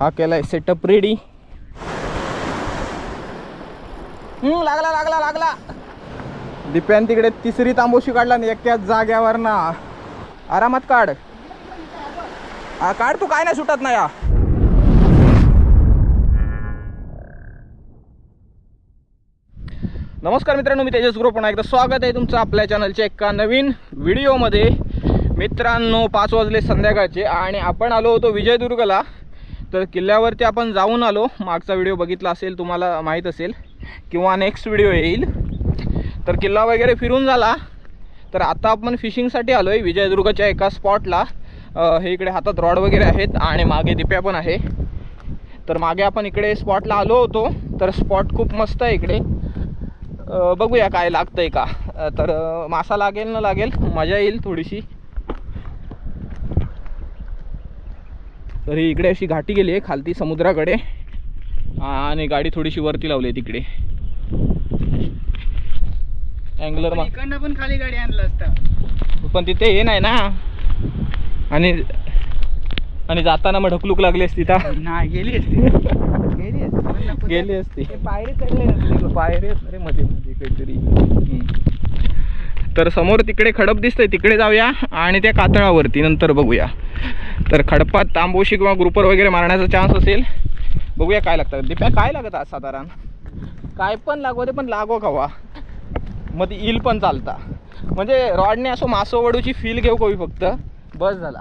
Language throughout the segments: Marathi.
हा केलाय सेटअप रेडी लागला लागला लागला. दिप्यान तिकडे तिसरी तांबोशी काढला आणि एक्याच जाग्यावर ना आरामात काढ. हा, काढ तू काय नाही सुटत ना या नमस्कार मित्रांनो मी तेजस गुरु पुन्हा एकदा स्वागत आहे तुमचं आपल्या चॅनलच्या एका नवीन व्हिडिओमध्ये मित्रांनो पाच वाजले संध्याकाळचे आणि आपण आलो होतो विजयदुर्गला. तर किल्ल्यावरती आपण जाऊन आलो. मागचा व्हिडिओ बघितला असेल तुम्हाला माहीत असेल. किंवा नेक्स्ट व्हिडिओ येईल. तर किल्ला वगैरे फिरून झाला. तर आता आपण फिशिंगसाठी आलो आहे विजयदुर्गच्या एका स्पॉटला हे इकडे हातात रॉड वगैरे आहेत आणि मागे दिप्या पण आहे. तर मागे आपण इकडे स्पॉटला आलो होतो. तर स्पॉट खूप मस्त आहे इकडे. बघूया काय लागतंय का. तर मासा लागेल न लागेल मजा येईल थोडीशी. तर ही इकडे अशी घाटी गेली आहे खालती समुद्राकडे. आणि गाडी थोडीशी वरती लावली आहे तिकडे. अँगलर पण खाली गाडी आणलं असतं. पण तिथे हे नाही ना. आणि आणि जाताना मग ढकलूक लागली असती नाही गेली असती. गेली असती. गेली असती. पायरी चढले पायरे मध्ये मध्ये काहीतरी. तर समोर तिकडे खडप दिसतंय तिकडे जाऊया आणि त्या कातळावरती नंतर बघूया. तर खडपात तांबोशी किंवा ग्रुपर वगैरे मारण्याचा चान्स असेल. बघूया काय लागतं दिप्या काय लागत आज साधारण? काय पण लागू पण लागो कवा मध्ये इल पण चालता. म्हणजे रॉडने असं मासो वडूची फील घेऊ कवी फक्त बस झाला.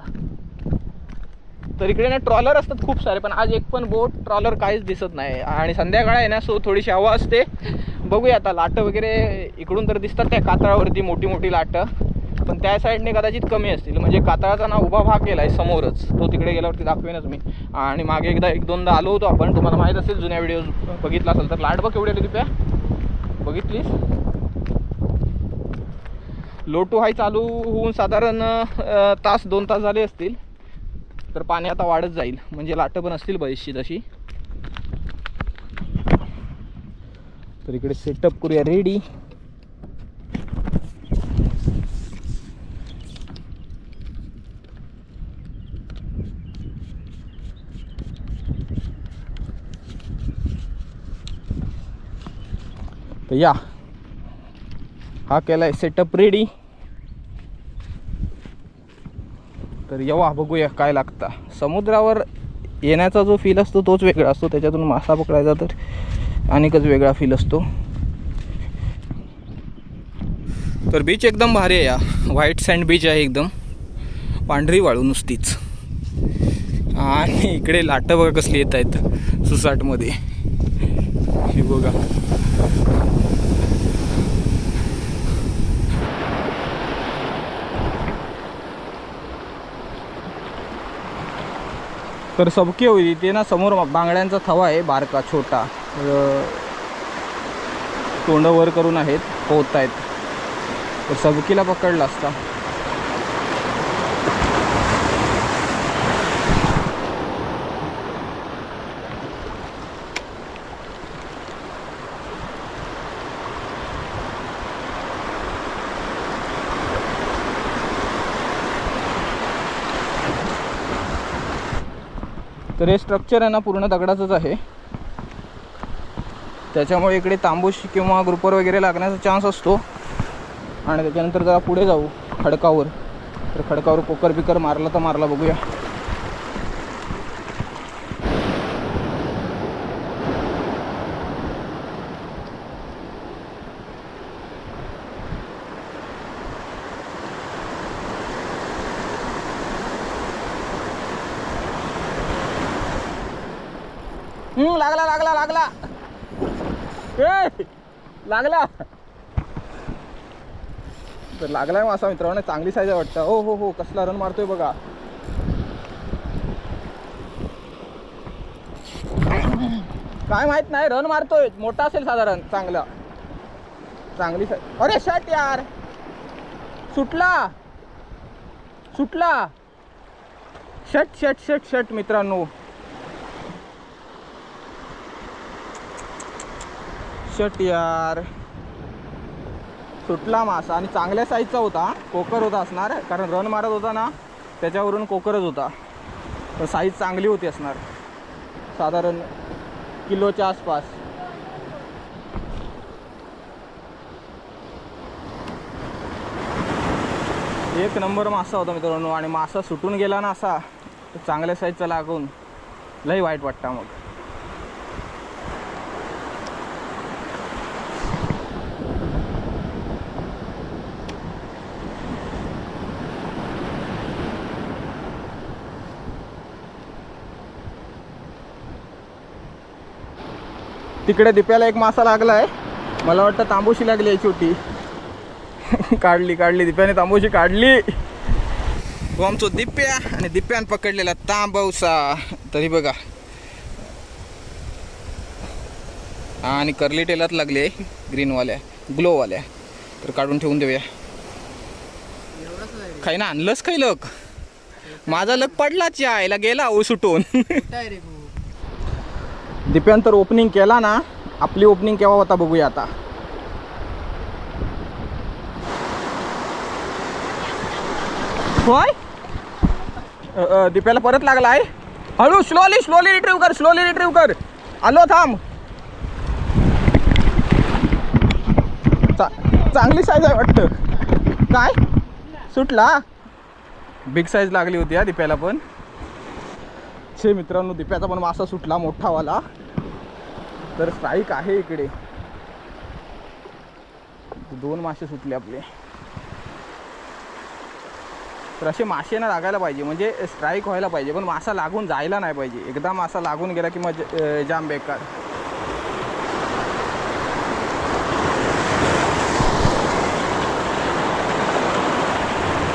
तर इकडे ना ट्रॉलर असतात खूप सारे पण आज एक पण बोट ट्रॉलर काहीच दिसत नाही. आणि संध्याकाळ आहे ना सो थोडीशी हवा असते. बघूया आता लाटं वगैरे इकडून तर दिसतात त्या कातळावरती मोठी मोठी लाटं पण त्या साईडने कदाचित कमी असतील. म्हणजे कातळाचा ना उभा भाग गेला आहे समोरच तो तिकडे गेल्यावरती दाखवेनच मी आणि मागे एकदा एक दोनदा आलो होतो आपण तुम्हाला माहीत असेल जुन्या व्हिडिओ बघितला असेल तर. लाट बघ एवढी आली रुपया बघितलीस? लोटू हाय चालू होऊन साधारण तास दोन तास झाले असतील. तर पाणी आता वाढत जाईल. म्हणजे लाटं पण असतील बरीचशी तशी. तर इकडे सेटअप करूया रेडी तर या. हा केलाय सेटअप रेडी तर येवा बघूया काय लागता. समुद्रावर येण्याचा जो फील असतो तोच वेगळा असतो त्याच्यातून मासा पकडायचा तर. अनेकच वेगळा फील असतो. तर बीच एकदम भारी आहे या. व्हाईट सँड बीच आहे एकदम. पांढरी वाळू नुसतीच. आणि इकडे लाटं बघा कसली येत आहेत सुसाटमध्ये. हे बघा. तर सबके होईल ते ना समोर बांगड्यांचा थवा आहे बारका छोटा. तोंडं वर करून आहेत पोहत आहेत तर सबकीला पकडला असता. तर हे स्ट्रक्चर आहे ना पूर्ण दगडाचंच आहे. त्याच्यामुळे इकडे तांबूस किंवा ग्रुपर वगैरे लागण्याचा चान्स असतो. आणि त्याच्यानंतर जरा पुढे जाऊ खडकावर. तर खडकावर कोकर बिकर मारला तर मारला बघूया हम्म, लागला लागला लागला ए, लागला. तर लागलाय मासा मित्रांनो चांगली साईज आहे वाटतं. हो हो हो कसला रन मारतोय बघा. काय माहीत नाही रन मारतोय. मोठा असेल साधारण चांगला. चांगली साईज अरे शर्ट यार. सुटला. सुटला. शट शट शट शट मित्रांनो. शट यार. सुटला मासा. आणि चांगल्या साईजचा होता. कोकर होता असणार. कारण रन मारत होता ना त्याच्यावरून कोकरच होता. तर साईज चांगली होती असणार. साधारण किलोच्या आसपास. एक नंबर मासा होता मित्रांनो. आणि मासा सुटून गेला ना असा तर चांगल्या साईजचा लागून लई वाईट वाटतं मग. तिकडे दिप्याला एक मासा लागलाय. मला वाटतं तांबूशी लागली आहे छोटी काढली काढली. दिप्याने तांबूशी काढली. तो आमचो दिप्या आणि दिप्यान पकडलेला तांबवसा. तरी बघा. आणि कर्ली टेलात लागले ग्रीनवाल्या ग्लोवाल्या तर काढून ठेवून देऊया. काही ना आणलंच काही लक? माझा लक पडलाच या याला गेला ओ सुटून दिप्यांतर तर ओपनिंग केला ना आपली ओपनिंग केव्हा होता बघूया आता. होय? दिप्याला परत लागला आहे हळू स्लोली स्लोली रिट्रीव्ह कर स्लोली रिट्रीव्ह कर. आलो थांब. चा- चांगली साईज आहे वाटतं. काय? सुटला? बिग साईज लागली होती हा दिप्याला पण. छे मित्रांनो दिप्याचा पण मासा सुटला मोठावाला. तर स्ट्राईक आहे इकडे. दोन मासे सुटले आपले. तर असे मासे ना लागायला पाहिजे म्हणजे स्ट्राईक व्हायला पाहिजे पण मासा लागून जायला नाही पाहिजे. एकदा मासा लागून गेला की मग जाम बेकार.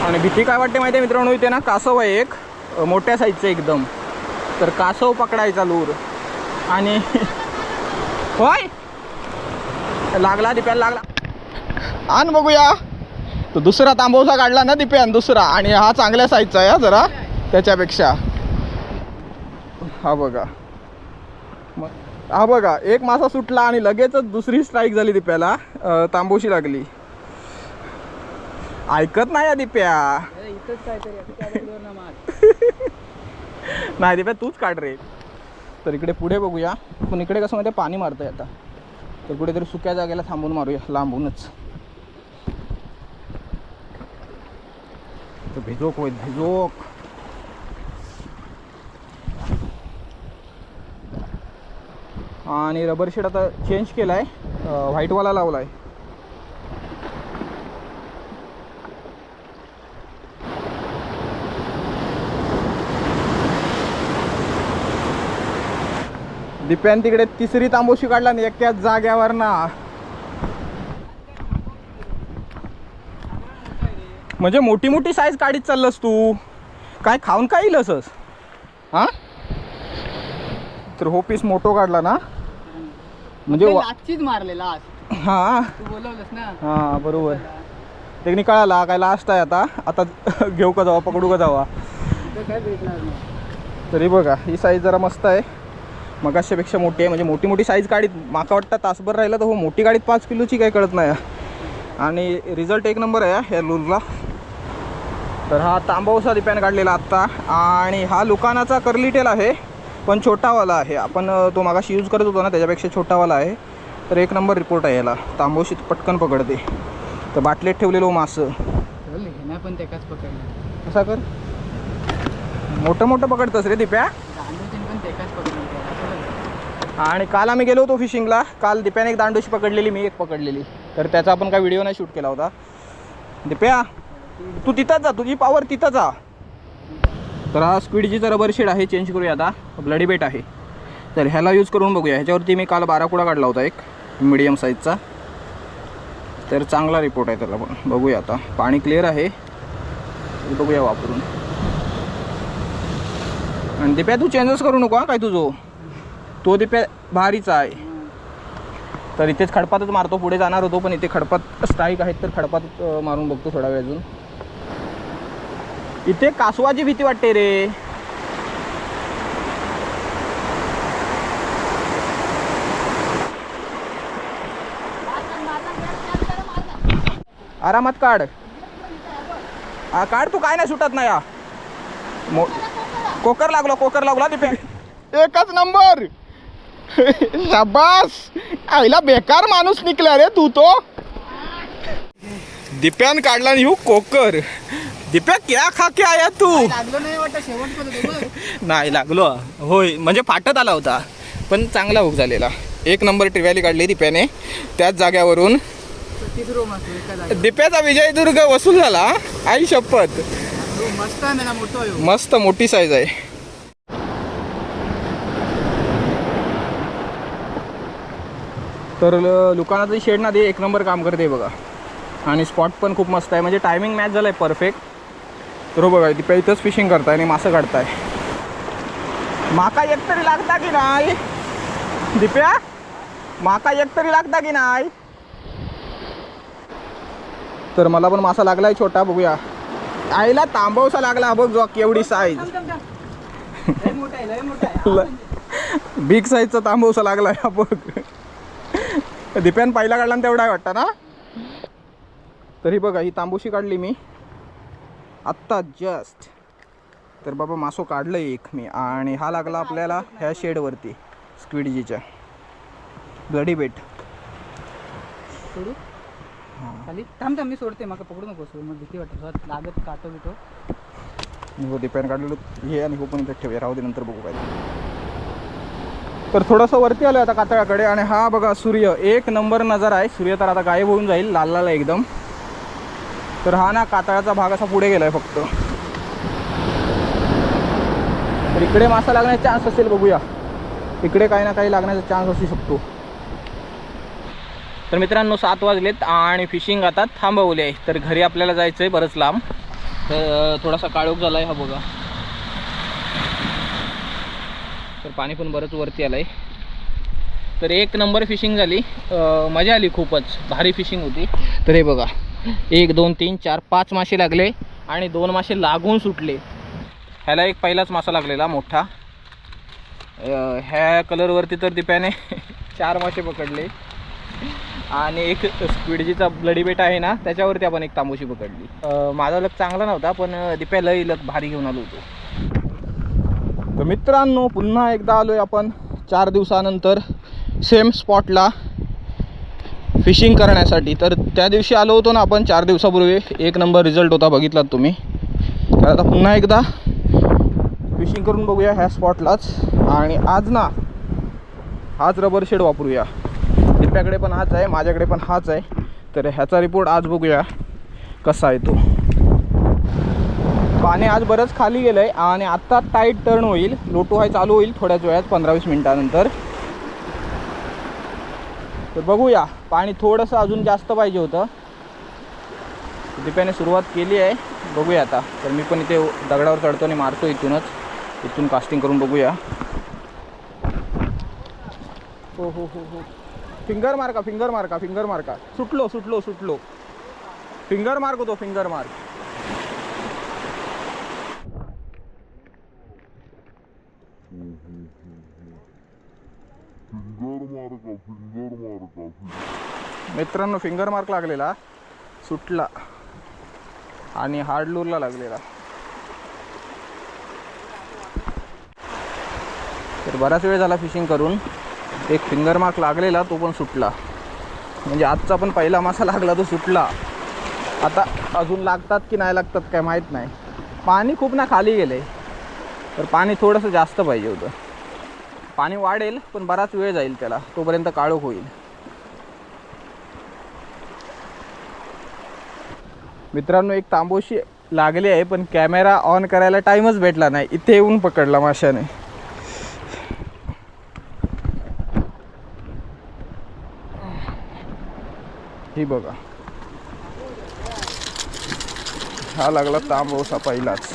आणि भीती काय वाटते माहिती आहे मित्रांनो? इथे ना कासव आहे एक मोठ्या साईजचं एकदम. तर कासव पकडायचा लूर. आणि होय? लागला दिप्याला लागला. आण बघूया. तो दुसरा तांबवसा काढला ना दिप्यान दुसरा. आणि हा चांगल्या साईजचा आहे जरा त्याच्यापेक्षा. हा बघा. मग हा बघा एक मासा सुटला आणि लगेचच दुसरी स्ट्राईक झाली दिप्याला. तांबोशी लागली. ऐकत नाही या दिप्या. नाही दिव्या तूच काढ रे. तर इकडे पुढे बघूया. पण इकडे कसं माहिती पाणी मारतंय आता. तर कुठेतरी सुक्या जागेला थांबून मारूया लांबूनच. तर भिजोक होईल भिजोक आणि रबर शेड आता चेंज केलाय. अं, व्हाईटवाला लावलाय. दिप्यान तिकडे तिसरी तांबोशी काढला ना एकाच जाग्यावर ना म्हणजे मोठी मोठी साईज काढीत चाललंस तू. काय खाऊन काय येईल असंच हा? तर हो पीस मोठो काढला ना? म्हणजे लाचीच मारले लाच हा. तू बोलवलंस ना? हा बरोबर. ते कळाला काय लास्ट आहे आता. आता घेऊ का जावा पकडू का जावा? तरी बघा ही साईज जरा मस्त आहे. मगाशापेक्षा मोठी आहे. म्हणजे मोठी मोठी साईज गाडीत माका वाटतं तासभर राहिलं तर हो मोठी गाडीत पाच किलोची काही कळत नाही. आणि रिझल्ट एक नंबर आहे या लूरला तर हा तांबवसा दिप्याने काढलेला आत्ता. आणि हा लुकानाचा कर्ली टेल आहे पण छोटावाला आहे. आपण तो मागाशी यूज करत होतो ना त्याच्यापेक्षा छोटावाला आहे. तर एक नंबर रिपोर्ट आहे याला. तांबवशीत पटकन पकडते. तर बाटलीत ठेवलेलो मासं. पण त्याकाच पकडलं. कसा कर? मोठं मोठं पकडतंस रे दिप्या. पण आणि काल आम्ही गेलो होतो फिशिंगला काल दिप्याने एक दांडोशी पकडलेली मी एक पकडलेली. तर त्याचा आपण काय व्हिडिओ नाही शूट केला होता. दिप्या तू तिथंच जा तुझी पॉवर तिथं जा तर हा स्क्विडजीचा रबर शेड आहे चेंज करूया आता. ब्लडी बेट आहे. तर ह्याला यूज करून बघूया. ह्याच्यावरती मी काल बाराकुडा काढला होता एक मिडियम साईजचा तर चांगला रिपोर्ट आहे त्याला पण. बघूया आता. पाणी क्लिअर आहे. बघूया वापरून. आणि दिप्या तू चेंजेस करू नको काय तुझं? तो दिप्या भारीच आहे. तर इथेच खडपातच मारतो पुढे जाणार होतो पण इथे खडपात स्ट्राईक आहेत तर खडपात मारून बघतो थोडा वेळ अजून. इथे कासवाची भीती वाटते रे. आरामात काढ. हा, काढ तू काय नाही सुटत नाही या. कोकर लागला कोकर लागला ते एकच नंबर! शाबास! आईला बेकार माणूस निकला रे तू तो. दिप्यान काढला ह्यू कोकर. दिप्या क्या खा के आया तू? नाही. नाही लागलो. होय म्हणजे फाटत आला होता पण चांगला हुक झालेला. एक नंबर ट्रिव्याली काढली दिप्याने त्याच जाग्यावरून. दिप्याचा विजयदुर्ग वसूल झाला. आई शपथ. मस्त मोठी साईज आहे. तर ल- दुकानाचं शेड ना ते एक नंबर काम करते बघा. आणि स्पॉट पण खूप मस्त आहे. म्हणजे टायमिंग मॅच झालं आहे परफेक्ट तर हो बघा दिप्या इथंच फिशिंग करताय आणि मासं काढताय. माका एक तरी लागता की नाही? दिप्या माका एक तरी लागता की नाही? तर मला पण मासा लागलाय छोटा बघूया. आईला तांबवसा लागला बघ जो केवढी साईज आहे आहे. बिग साईजचा तांबवसा लागलाय हा बघ. दिप्यान पहिला काढला ना तेवढा आहे वाटतं ना? तरी बघा ही तांबूशी काढली मी. आत्ता जस्ट तर बाबा मासो काढलं एक मी. आणि हा लागला आपल्याला ह्या शेडवरती स्क्विडजीच्या ब्लडी बेट सोडू? खाली? थांब थांब मी सोडते. मला पकडू नको सोड. मग भीती वाटत. लागत काटो बिटो. हो दिप्यान काढलेलं. हे आणि हो पण इथे ठेवूया राहू दे नंतर बघू काय ते. तर थोडंसं वरती आलं आता कातळाकडे आणि हा बघा सूर्य. एक नंबर नजर आहे. सूर्य तर आता गायब होऊन जाईल लाल लाल एकदम. तर हा ना कातळाचा भाग असा पुढे गेलाय फक्त. तर इकडे मासा लागण्याचा चान्स असेल बघूया. इकडे काही ना काही लागण्याचा चान्स असू शकतो. तर मित्रांनो सात वाजलेत आणि फिशिंग आता थांबवले आहे. तर घरी आपल्याला जायचं आहे बरंच लांब. तर थोडासा काळोख झाला आहे हा बघा. तर पाणी पण बरंच वरती आलं आहे तर एक नंबर फिशिंग झाली. मजा आली खूपच. भारी फिशिंग होती. तर हे बघा. एक दोन तीन चार पाच मासे लागले आणि दोन मासे लागून सुटले. ह्याला एक पहिलाच मासा लागलेला मोठा. ह्या कलरवरती तर दिप्याने चार मासे पकडले. आणि एक स्पीडजीचा ब्लडी आहे ना त्याच्यावरती आपण एक तांबूशी पकडली. माझा लक चांगला नव्हता पण दिप्या लई लक भारी घेऊन आलो होतो. मित्रांनो पुन्हा एकदा आलोय आपण चार दिवसानंतर सेम स्पॉटला फिशिंग करण्यासाठी. तर त्या दिवशी आलो होतो ना आपण चार दिवसापूर्वी. एक नंबर रिझल्ट होता बघितलात तुम्ही. तर आता पुन्हा एकदा फिशिंग करून बघूया ह्या स्पॉटलाच आणि आज ना हाच रबर शेड वापरूया. दिप्याकडे पण हाच आहे माझ्याकडे पण हाच आहे. तर ह्याचा रिपोर्ट आज बघूया कसा आहे तो. पाणी आज बरंच खाली गेलं आहे आणि आत्ता टाईट टर्न होईल. लोटू हाय चालू होईल थोड्याच वेळात पंधरा वीस मिनिटानंतर. तर बघूया पाणी थोडंसं अजून जास्त पाहिजे होतं. दीप्याने सुरुवात केली आहे. बघूया आता. तर मी पण इथे दगडावर चढतो आणि मारतो इथूनच. इथून कास्टिंग करून बघूया. हो हो हो हो. फिंगर मारका फिंगर मारका फिंगर मारका सुटलो सुटलो सुटलो. फिंगर मार्क होतो फिंगर मार्क मित्रांनो फिंगर मार्क लागलेला. सुटला. आणि हार्डलूरला लागलेला. तर बराच वेळ झाला फिशिंग करून. एक फिंगर मार्क लागलेला तो पण सुटला. म्हणजे आजचा पण पहिला मासा लागला तो सुटला. आता अजून लागतात की नाही लागतात काय माहीत नाही. पाणी खूप ना खाली गेले. तर पाणी थोडंसं जास्त पाहिजे होतं. पाणी वाढेल पण बराच वेळ जाईल त्याला. तोपर्यंत काळोख होईल. मित्रांनो एक तांबोशी लागली आहे पण कॅमेरा ऑन करायला टाईमच भेटला नाही. इथे येऊन पकडला माशाने. ही बघा. हा लागला तांबोसा पहिलाच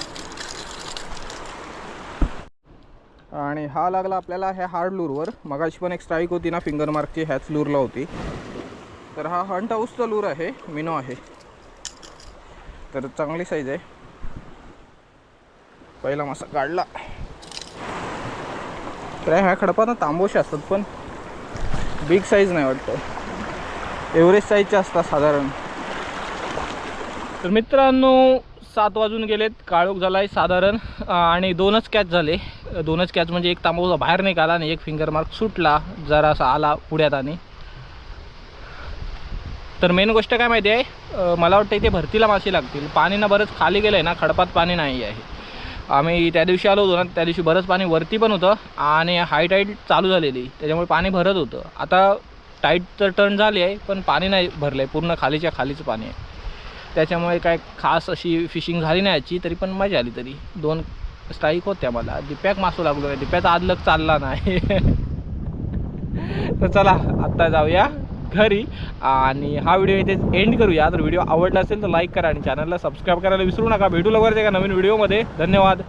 आणि हा लागला आपल्याला ह्या हार्ड लूरवर मगाशी पण एक स्ट्राईक होती ना फिंगर मार्कची ह्याच लूरला होती. तर हा हंट हाऊसचा लूर आहे मिनो आहे. तर चांगली साईज आहे. पहिला मासा काढला. तर ह्या खडपात तांबोशे असतात पण बिग साईज नाही वाटतं. एव्हरेज साईजचे असतात साधारण. तर मित्रांनो सात वाजून गेलेत. काळोख झाला आहे साधारण. आणि दोनच कॅच झाले. दोनच कॅच म्हणजे एक तांबूचा बाहेर निघाला आणि एक फिंगर मार्क सुटला जरासा आला पुढ्यात आणि. तर मेन गोष्ट काय माहिती आहे? मला वाटतं इथे भरतीला मासे लागतील. पाणी ना बरंच खाली गेलं आहे ना खडपात पाणी नाही आहे. आम्ही त्या दिवशी आलो होतो ना त्या दिवशी बरंच पाणी वरती पण होतं आणि हाय टाईट चालू झालेली. त्याच्यामुळे पाणी भरत होतं. आता टाईट तर टर्न झाली आहे पण पाणी नाही भरलं आहे पूर्ण खालीच्या खालीचं पाणी आहे. त्याच्यामुळे काय खास अशी फिशिंग झाली नाही याची तरी पण मजा आली तरी. दोन स्ट्राईक होत्या मला. दिप्याक मासू लागलो नाही दिप्याचा आदलक चालला नाही. तर चला आत्ता जाऊया घरी. आणि हा व्हिडिओ इथे एंड करूया. तर व्हिडिओ आवडला असेल तर लाईक करा आणि चॅनलला सबस्क्राईब करायला विसरू नका. भेटू लवकरच एका नवीन व्हिडिओमध्ये धन्यवाद.